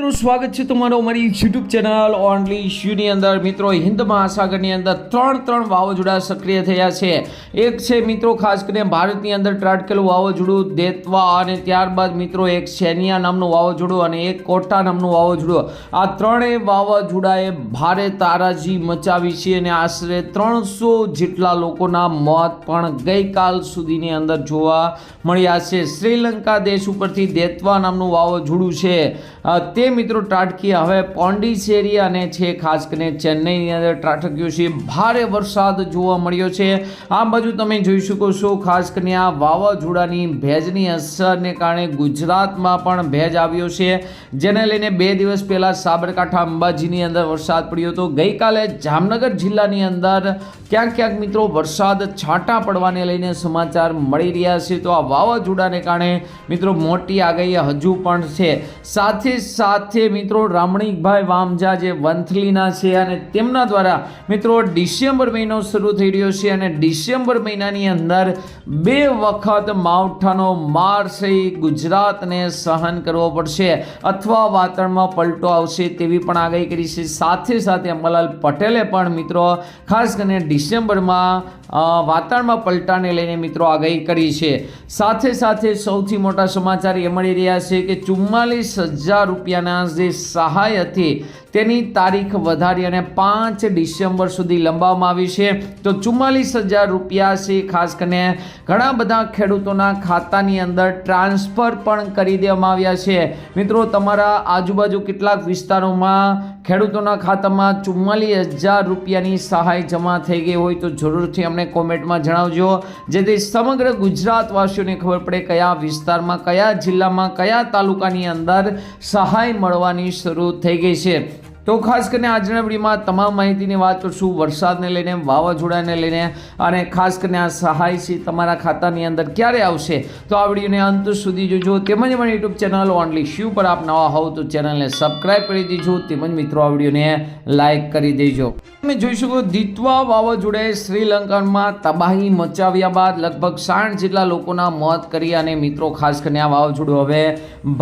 મિત્રો, સ્વાગત છે તમારો અમારી યુટ્યુબ ચેનલ ઓનલી ઇશ્યુની અંદર. મિત્રો, હિન્દ મહાસાગરની અંદર ત્રણ ત્રણ વાવાઝોડા સક્રિય થયા છે. એક છે મિત્રો, ખાસ કરીને ભારતની અંદર ત્રાટકેલું વાવાઝોડું દેતવા અને ત્યારબાદ મિત્રો, એક સેનિયા નામનું વાવાઝોડું અને એક કોટા નામનું વાવાઝોડું. આ ત્રણેય વાવાઝોડાએ ભારે તારાજી મચાવી છે અને આશરે ત્રણસો જેટલા લોકોના મોત પણ ગઈકાલ સુધીની અંદર જોવા મળ્યા છે. શ્રીલંકા દેશ ઉપરથી દેતવા નામનું વાવાઝોડું છે. તે મિત્રો ત્રાટકી હવે પોંડિચેરી અને છે ખાસ કરીને ચેન્નઈની અંદર ત્રાટક્યું છે. ભારે વરસાદ જોવા મળ્યો છે. આ બાજુ તમે જોઈ શકો છો, ખાસ કરીને આ વાવાઝોડાની ભેજની અસરને કારણે ગુજરાતમાં પણ ભેજ આવ્યો છે. જેને લઈને બે દિવસ પહેલાં સાબરકાંઠા અંબાજીની અંદર વરસાદ પડ્યો હતો. ગઈકાલે જામનગર જિલ્લાની અંદર ક્યાંક ક્યાંક મિત્રો વરસાદ છાંટા પડવાને લઈને સમાચાર મળી રહ્યા છે. તો આ વાવાઝોડાને કારણે મિત્રો મોટી આગાહી હજુ પણ છે. સાથે સાથે મિત્રો રામણીકભાઈ વામજા જે વંથલીના છે અને તેમના દ્વારા મિત્રો ડિસેમ્બર મહિનો શરૂ થઈ રહ્યો છે અને ડિસેમ્બર મહિનાની અંદર બે વખત માવઠાનો માર છે ગુજરાતને સહન કરવો પડશે અથવા વાતાવરણમાં પલટો આવશે તેવી પણ આગાહી કરી છે. સાથે સાથે અંબાલાલ પટેલે પણ મિત્રો ખાસ કરીને ડિસેમ્બરમાં વાતાવરણમાં પલટાને લઈને મિત્રો આગાહી કરી છે. સાથે સાથે સૌથી મોટા સમાચાર એ મળી રહ્યા છે કે ચુમ્માલીસ હજાર રૂપિયાના જે સહાય હતી તેની તારીખ વધારી અને પાંચ ડિસેમ્બર સુધી લંબાવવામાં આવી છે. તો ચુમ્માલીસ હજાર રૂપિયા છે. ખાસ કરીને ઘણા બધા ખેડૂતોના ખાતાની અંદર ટ્રાન્સફર પણ કરી દેવામાં આવ્યા છે. મિત્રો, તમારા આજુબાજુ કેટલાક વિસ્તારોમાં ખેડૂતોના ખાતામાં ચુમ્માલીસ હજાર રૂપિયાની સહાય જમા થઈ ગઈ હોય તો જરૂરથી અમને કોમેન્ટમાં જણાવજો. જેથી સમગ્ર ગુજરાતવાસીઓને ખબર પડે કયા વિસ્તારમાં, કયા જિલ્લામાં, કયા તાલુકાની અંદર સહાય મળવાની શરૂ થઈ ગઈ છે. તો ખાસ કરીને આજના વિડીયોમાં તમામ માહિતીની વાત કરશું, વરસાદને લઈને, વાવાઝોડાને લઈને અને ખાસ કરીને આ સહાય છે તમારા ખાતાની અંદર ક્યારે આવશે તો આ વિડીયોને અંત સુધી જોજો. તેમજ મને યુટ્યુબ ચેનલ ઓનલી શ્યુ પર આપ નવા હોવ તો ચેનલને સબસ્ક્રાઈબ કરી દેજો. તેમજ મિત્રો, આ વિડીયોને લાઇક કરી દેજો. તમે જોઈ શકો દિત્વા વાવાઝોડાએ શ્રીલંકામાં તબાહી મચાવ્યા બાદ લગભગ સાઠ જેટલા લોકોના મોત કરી અને મિત્રો, ખાસ કરીને આ વાવાઝોડું હવે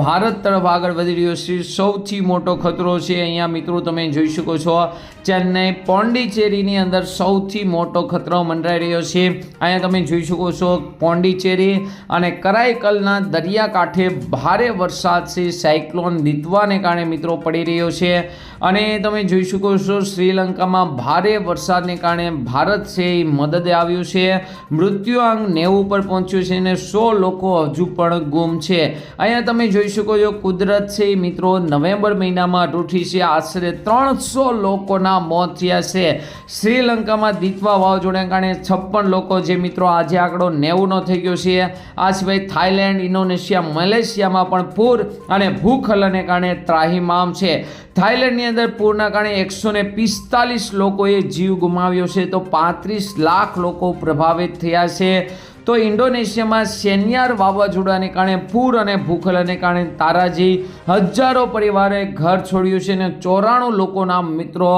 ભારત તરફ આગળ વધી રહ્યો છે. સૌથી મોટો ખતરો છે. અહીંયા મિત્રો તમે જોઈ શકો છો. ચેન્નઈ પોંડિચેરીની અંદર સૌથી મોટો ખતરો મંડરાઈ રહ્યો છે. અહીંયા તમે જોઈ શકો છો પોંડિચેરી અને કરાઈકલના દરિયાકાંઠે ભારે વરસાદ છે. સાયક્લોન દિત્વાને કારણે મિત્રો પડી રહ્યો છે. અને તમે જોઈ શકો છો શ્રીલંકામાં ભારે વરસાદને કારણે ભારત છે એ મદદે આવ્યું છે. મૃત્યુઆંક નેવું પર પહોંચ્યું છે અને સો લોકો હજુ પણ ગુમ છે. અહીંયા તમે જોઈ શકો છો કુદરત છે મિત્રો નવેમ્બર મહિનામાં રૂઠી છે. આશરે ત્રણસો લોકોના મોત થયા છે. શ્રીલંકામાં દીતવા વાવાઝોડાને કારણે છપ્પન લોકો જે મિત્રો આજે આંકડો નેવુંનો થઈ ગયો છે. આ સિવાય થાઇલેન્ડ, ઇન્ડોનેશિયા, મલેશિયામાં પણ પૂર અને ભૂખલનને કારણે ત્રાહિમામ છે. થાઇલેન્ડની અંદર પૂરના કારણે એકસો ને પિસ્તાલીસ લોકોએ જીવ ગુમાવ્યો છે તો પાંત્રીસ લાખ લોકો પ્રભાવિત થયા છે. તો ઇન્ડોનેશિયામાં સેન્યાર વાવાઝોડાને કારણે પૂર અને ભૂખલને કારણે તારાજી હજારો પરિવારે ઘર છોડ્યું છે અને ચોરાણું લોકોના મિત્રો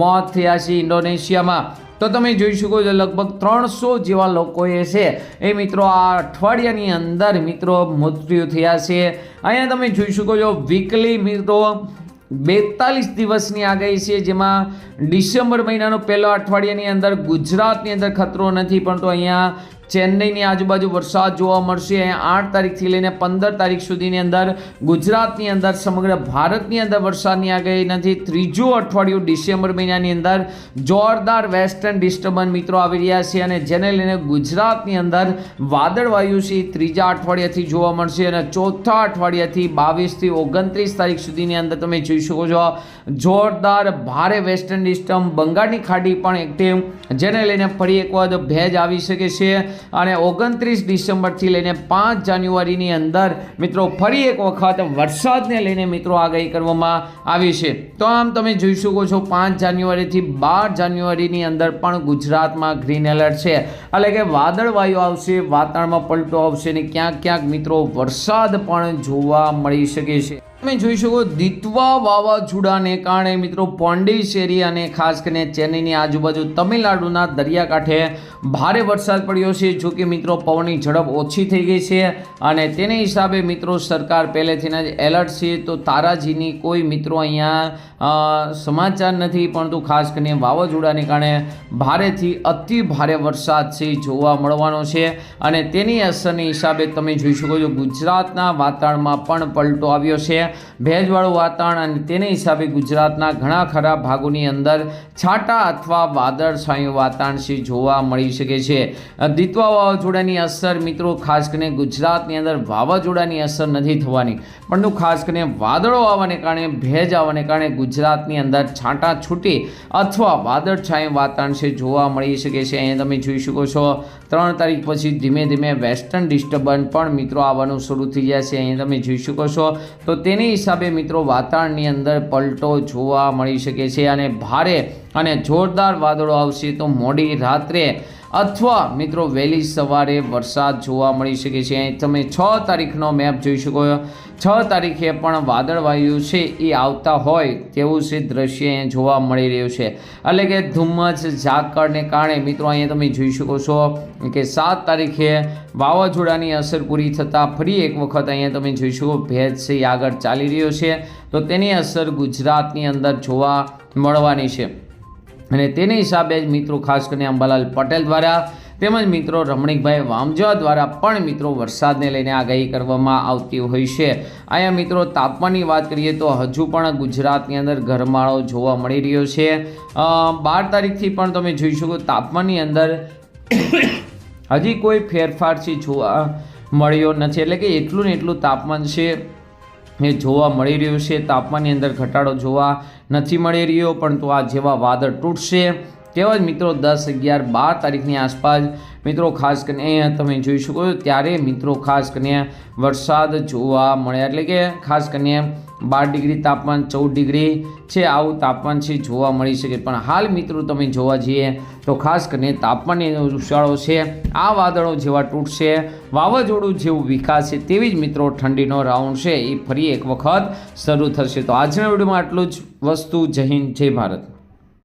મોત થયા છે ઇન્ડોનેશિયામાં. તો તમે જોઈ શકો છો, લગભગ ત્રણસો જેવા લોકોએ છે. એ મિત્રો આ અઠવાડિયાની અંદર મિત્રો મૃત્યુ થયા છે. અહીંયા તમે જોઈ શકો છો વીકલી મિત્રો બેતાલીસ દિવસની આગાહી છે, જેમાં ડિસેમ્બર મહિનાનો પહેલો અઠવાડિયાની અંદર ગુજરાતની અંદર ખતરો નથી, પણ તો અહીંયા ચેન્નઈની આજુબાજુ વરસાદ જોવા મળશે. આઠ તારીખથી લઈને પંદર તારીખ સુધીની અંદર ગુજરાતની અંદર સમગ્ર ભારતની અંદર વરસાદની આગાહી નથી. ત્રીજું અઠવાડિયું ડિસેમ્બર મહિનાની અંદર જોરદાર વેસ્ટર્ન ડિસ્ટર્બન્સ મિત્રો આવી રહ્યા છે અને જેને લઈને ગુજરાતની અંદર વાદળવાયુ છે. ત્રીજા અઠવાડિયાથી જોવા મળશે અને ચોથા અઠવાડિયાથી બાવીસથી ઓગણત્રીસ તારીખ સુધીની અંદર તમે જોઈ શકો છો જોરદાર ભારે વેસ્ટર્ન ડિસ્ટર્બ બંગાળની ખાડી પણ એક્ટિવ જેને લઈને ફરી એક વખત ભેજ આવી શકે છે. અને ઓગણત્રીસ ડિસેમ્બરથી લઈને પાંચ જાન્યુઆરીની અંદર મિત્રો ફરી એક વખત વરસાદને લઈને મિત્રો આગાહી કરવામાં આવી છે. તો આમ તમે જોઈ શકો છો પાંચ જાન્યુઆરીથી બાર જાન્યુઆરીની અંદર પણ ગુજરાતમાં ગ્રીન એલર્ટ છે. એટલે કે વાદળવાયુ આવશે, વાતાવરણમાં પલટો આવશે અને ક્યાંક ક્યાંક મિત્રો વરસાદ પણ જોવા મળી શકે છે. તમે જોઈ શકો દિત્વા વાવાઝોડાને કારણે મિત્રો પોંડિચેરી અને ખાસ કરીને ચેન્નઈની આજુબાજુ તમિલનાડુના દરિયાકાંઠે ભારે વરસાદ પડ્યો છે. જો કે મિત્રો, પવનની ઝડપ ઓછી થઈ ગઈ છે અને તેને હિસાબે મિત્રો, સરકાર પહેલેથી જ એલર્ટ છે. તો તારાજીની કોઈ મિત્રો અહીંયા સમાચાર નથી, પરંતુ ખાસ કરીને વાવાઝોડાને કારણે ભારેથી અતિ ભારે વરસાદ છે જોવા મળવાનો છે. અને તેની અસરની હિસાબે તમે જોઈ શકો છો, ગુજરાતના વાતાવરણમાં પણ પલટો આવ્યો છે. ભેજવાળું વાતાવરણ અને તેને હિસાબે ગુજરાતના ઘણા ખરા ભાગોની અંદર છાંટા અથવા વાદળછાયું વાતાવરણ છે જોવા મળી શકે છે. દિત્વા વાવાઝોડાની અસર મિત્રો ખાસ કરીને ગુજરાતની અંદર વાવાઝોડાની અસર નથી થવાની. પરંતુ ખાસ કરીને વાદળો આવવાને કારણે, ભેજ આવવાને કારણે ગુજરાતની અંદર છાંટા છૂટી અથવા વાદળછાયું વાતાવરણ છે જોવા મળી શકે છે. અહીંયા તમે જોઈ શકો છો, ત્રણ તારીખ પછી ધીમે ધીમે વેસ્ટર્ન ડિસ્ટર્બન્સ પણ મિત્રો આવવાનું શરૂ થઈ જશે અહીંયા તમે જોઈ શકો છો, તો તેની હિસાબે મિત્રો વાતાવરણની અંદર પલટો જોવા મળી શકે છે અને ભારે અને જોરદાર વાદળો આવશે તો મોડી રાત્રે અથવા મિત્રો વહેલી સવારે વરસાદ જોવા મળી શકે છે. તમે છ તારીખનો મેપ જોઈ શકો છો. છ તારીખે પણ વાદળવાયુ છે એ આવતા હોય તેવું છે દ્રશ્ય અહીંયા જોવા મળી રહ્યું છે. એટલે કે ધુમ્મસ, ઝાકળને કારણે મિત્રો અહીંયા તમે જોઈ શકો છો કે સાત તારીખે વાવાઝોડાની અસર પૂરી થતાં ફરી એક વખત અહીંયા તમે જોઈ શકો ભેજ છે આગળ ચાલી રહ્યો છે. તો તેની અસર ગુજરાતની અંદર જોવા મળવાની છે. અને તેને હિસાબે જ મિત્રો ખાસ કરીને અંબાલાલ પટેલ દ્વારા તેમજ મિત્રો રમણીકભાઈ વામજા દ્વારા પણ મિત્રો વરસાદને લઈને આગાહી કરવામાં આવતી હોય છે. અહીંયા મિત્રો તાપમાનની વાત કરીએ તો હજુ પણ ગુજરાતની અંદર ગરમાળો જોવા મળી રહ્યો છે. બાર તારીખથી પણ તમે જોઈ શકો તાપમાનની અંદર હજી કોઈ ફેરફારથી જોવા મળ્યો નથી. એટલે કે એટલું ને એટલું તાપમાન છે એ જોવા મળી રહ્યું છે. તાપમાનની અંદર ઘટાડો જોવા નથી મળી રહ્યો પરંતુ આ જેવા વાદળ તૂટશે. તેવા જ મિત્રો, દસ અગિયાર બાર તારીખની આસપાસ મિત્રો, ખાસ કરીને અહીંયા તમે જોઈ શકો છો, ત્યારે મિત્રો, ખાસ કરીને વરસાદ જોવા મળ્યા. એટલે કે ખાસ કરીને બાર ડિગ્રી તાપમાન, ચૌદ ડિગ્રી છે, આવું તાપમાન છે, જોવા મળી શકે. પણ હાલ મિત્રો, તમે જોવા જઈએ તો ખાસ કરીને તાપમાનની ઉછાળો છે, આ વાદળો જેવા તૂટશે, વાવાઝોડું જેવું વિકાસ છે તેવી જ મિત્રો ઠંડીનો રાઉન્ડ છે. એ ફરી એક વખત શરૂ થશે. તો આજના વિડીયોમાં આટલું જ. વસ્તુ જય હિન્દ, જય ભારત.